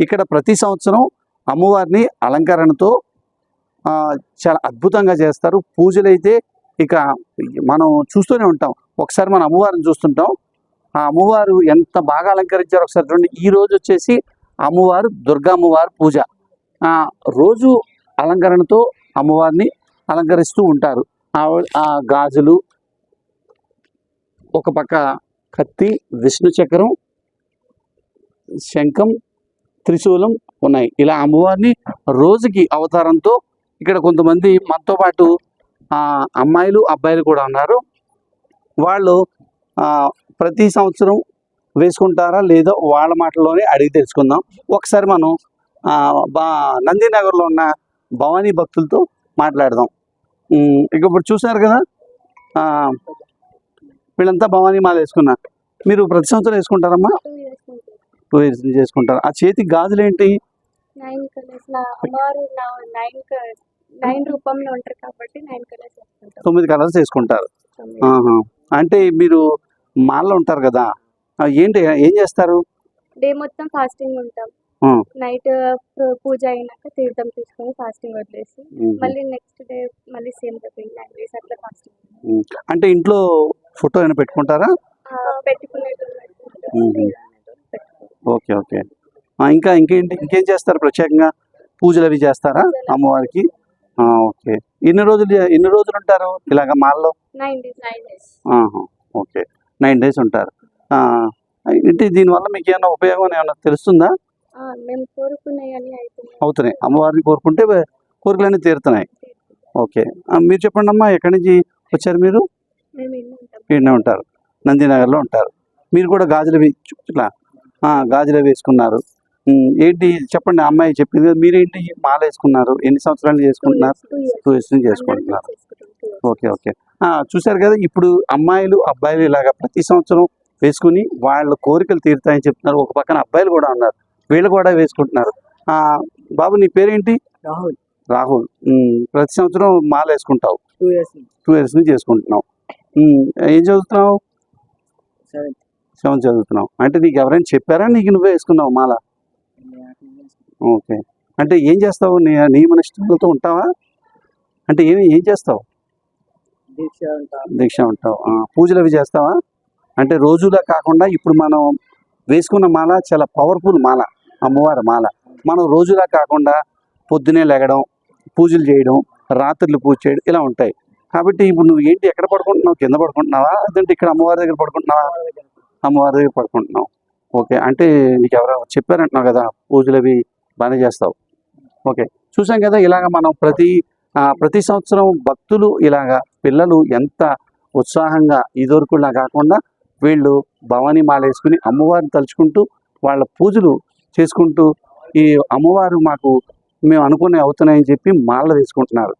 ఇక్కడ ప్రతి సంవత్సరం అమ్మవారిని అలంకరణతో చాలా అద్భుతంగా చేస్తారు. పూజలు అయితే ఇక మనం చూస్తూనే ఉంటాం. ఒకసారి మన అమ్మవారిని చూస్తుంటాం. ఆ అమ్మవారు ఎంత బాగా అలంకరించారు ఒకసారి చూడండి. ఈ రోజు వచ్చేసి అమ్మవారు దుర్గా అమ్మవారు పూజ. రోజు అలంకరణతో అమ్మవారిని అలంకరిస్తూ ఉంటారు. ఆ గాజులు ఒక పక్క కత్తి విష్ణు చక్రం శంఖం త్రిశూలం ఉన్నాయి. ఇలా అమ్మవారిని రోజుకి అవతారంతో ఇక్కడ కొంతమంది మనతో పాటు అమ్మాయిలు అబ్బాయిలు కూడా ఉన్నారు. వాళ్ళు ప్రతి సంవత్సరం వేసుకుంటారా లేదో వాళ్ళ మాటల్లోనే అడిగి తెలుసుకుందాం. ఒకసారి మనం బా నందినగర్లో ఉన్న భవానీ భక్తులతో మాట్లాడదాం. ఇక ఇప్పుడు చూసారు కదా? వీళ్ళంతా భవానీ మాల వేసుకున్నారు. మీరు ప్రతి సంవత్సరం వేసుకుంటారమ్మా? నుంచి చేసుకుంటారు. ఆ చేతికి గాజులు ఏంటి నైన్ కలర్స్ నా అమ్మవారు నైన్ నైన్ రూపంలో ఉంటారు కాబట్టి నైన్ కలర్స్ తొమ్మిది కలర్స్ వేసుకుంటారు. అంటే మీరు మాల్లో ఉంటారు కదా ఏంటి ఏం చేస్తారు? డే మొత్తం ఫాస్టింగ్ ఉంటాం. నైట్ పూజ అయినాక తీర్థం తీసుకొని ఫాస్టింగ్ వదిలేసి. మళ్ళీ నెక్స్ట్ డే మళ్ళీ సేమ్ నైన్ డేస్ అట్లా ఫాస్టింగ్. అంటే ఇంట్లో ఫోటో ఏమైనా పెట్టుకుంటారా? పెట్టుకునేటోళ్ళు ఓకే ఓకే. ఇంకా ఇంకేంటి? ఇంకేం చేస్తారు ప్రత్యేకంగా? పూజలు అవి చేస్తారా అమ్మవారికి? ఓకే. ఎన్ని రోజులు ఎన్ని రోజులు ఉంటారు ఇలాగ మాల్లో? ఓకే. నైన్ డేస్ ఉంటారు. ఏంటి దీనివల్ల మీకు ఏమైనా ఉపయోగం ఏమైనా తెలుస్తుందా? అవుతున్నాయి. అమ్మవారిని కోరుకుంటే కోరికలన్నీ తీరుతున్నాయి. ఓకే. మీరు చెప్పండి అమ్మా ఎక్కడి నుంచి వచ్చారు మీరు? ఈడనే ఉంటారు. నందినగర్లో ఉంటారు. మీరు కూడా గాజులు వే- చు- ఇట్లా గాజులు వేసుకున్నారు. ఏంటి చెప్పండి అమ్మాయి చెప్పింది. కదా, మీరేంటి మాల వేసుకున్నారు ఎన్ని సంవత్సరాలు చేసుకుంటున్నారు? టూ ఇయర్స్ నుంచి చేసుకుంటున్నారు. Okay okay. ఆ, చూశారు కదా ఇప్పుడు అమ్మాయిలు అబ్బాయిలు ఇలాగా ప్రతి సంవత్సరం వేసుకుని వాళ్ళ కోరికలు తీరుతాయని చెప్తున్నారు. ఒక పక్కన అబ్బాయిలు కూడా ఉన్నారు. వీళ్ళు కూడా వేసుకుంటున్నారు. బాబు నీ పేరేంటి? రాహుల్. రాహుల్. ప్రతి సంవత్సరం మాల వేసుకుంటావు టూ ఇయర్స్ నుంచి చేసుకుంటున్నావు. ఏం చదువుతున్నావు? సెవెన్ చదువుతున్నావు. అంటే నీకు ఎవరైనా చెప్పారా? నీకు నువ్వే వేసుకున్నావు మాల? ఓకే. అంటే ఏం చేస్తావు? నీ నియమ నిష్ఠలతో ఉంటావా? అంటే ఏమి ఏం చేస్తావు? దీక్ష ఉంటాం. దీక్ష ఉంటావు. పూజలు అవి చేస్తావా? అంటే రోజులా కాకుండా ఇప్పుడు మనం వేసుకున్న మాల చాలా పవర్ఫుల్ మాల అమ్మవారి మాల. మనం రోజులా కాకుండా పొద్దునే లెగడం పూజలు చేయడం రాత్రులు పూజ చేయడం ఇలా ఉంటాయి. కాబట్టి ఇప్పుడు నువ్వు ఏంటి ఎక్కడ పడుకుంటున్నావు? కింద పడుకుంటున్నావా? లేదంటే ఇక్కడ అమ్మవారి దగ్గర పడుకుంటున్నావా? అమ్మవారి దగ్గర పడుకుంటున్నావు. ఓకే అంటే నీకు ఎవరో చెప్పారంటున్నావు కదా పూజలు అవి బాగానే చేస్తావు. ఓకే చూసాం కదా ఇలాగ మనం ప్రతి ప్రతి సంవత్సరం భక్తులు ఇలాగా పిల్లలు ఎంత ఉత్సాహంగా ఇదివరకులా కాకుండా వీళ్ళు భవానీ మాల వేసుకుని అమ్మవారిని తలుచుకుంటూ వాళ్ళ పూజలు చేసుకుంటూ ఈ అమ్మవారు మాకు మేము అనుకునే అవుతున్నాయని చెప్పి మాల వేసుకుంటున్నారు.